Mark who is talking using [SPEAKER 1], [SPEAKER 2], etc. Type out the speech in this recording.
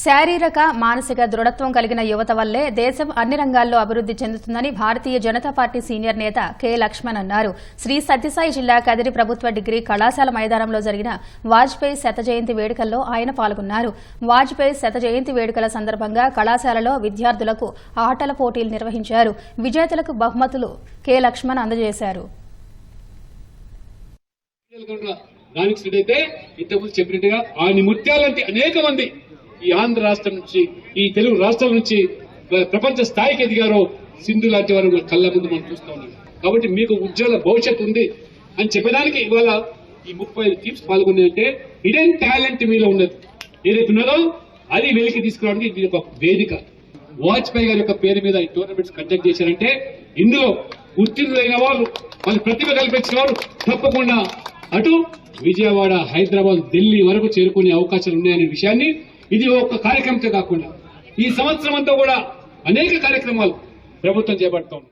[SPEAKER 1] శారీరక మానసిక దృఢత్వం కలిగిన యువత వల్లే దేశం అన్ని రంగాల్లో అభివృద్ది చెందుతుందని భారతీయ జనతా పార్టీ సీనియర్ నేత కె. లక్ష్మణ్ అన్నారు. శ్రీ సత్యసాయి జిల్లా కదిరి ప్రభుత్వ డిగ్రీ కళాశాల మైదానంలో జరిగిన వాజ్పేయి శత జయంతి వేడుకల్లో ఆయన పాల్గొన్నారు. వాజ్పేయి శత జయంతి వేడుకల సందర్భంగా కళాశాలలో విద్యార్థులకు ఆటల పోటీలు నిర్వహించారు. విజేతలకు బహుమతులు కె. లక్ష్మణ్ అందజేశారు.
[SPEAKER 2] దానికి ఇంతకుముందు చెప్పినట్టుగా ఆయన ముత్యాలంటే అనేక మంది ఈ ఆంధ్ర రాష్ట్రం నుంచి ఈ తెలుగు రాష్ట్రాల నుంచి ప్రపంచ స్థాయికి ఎదిగారో సింధు లాంటి వారు కళ్ళ ముందు మనం చూస్తా ఉన్నాం. కాబట్టి మీకు ఉజ్వల భవిష్యత్తు ఉంది అని చెప్పడానికి ఇవాళ ఈ ముప్పై ఐదు టీమ్స్ పాల్గొన్నాయంటే హిడెన్ టాలెంట్ మీలో ఉన్నది. ఏదైతే ఉన్నదో అది వెలికి తీసుకురావడానికి ఇది ఒక వేదిక. వాజ్పేయి గారి యొక్క పేరు మీద ఈ టోర్నమెంట్స్ కండక్ట్ చేశారంటే ఇందులో ఉత్తీర్ణులైన వాళ్ళు వాళ్ళ ప్రతిభ కల్పించిన వారు తప్పకుండా అటు విజయవాడ హైదరాబాద్ ఢిల్లీ వరకు చేరుకునే అవకాశాలు ఉన్నాయనే విషయాన్ని ఇది ఒక కార్యక్రమంతో కాకుండా ఈ సంవత్సరం అంతా కూడా అనేక కార్యక్రమాలు ప్రభుత్వం చేపడుతోంది.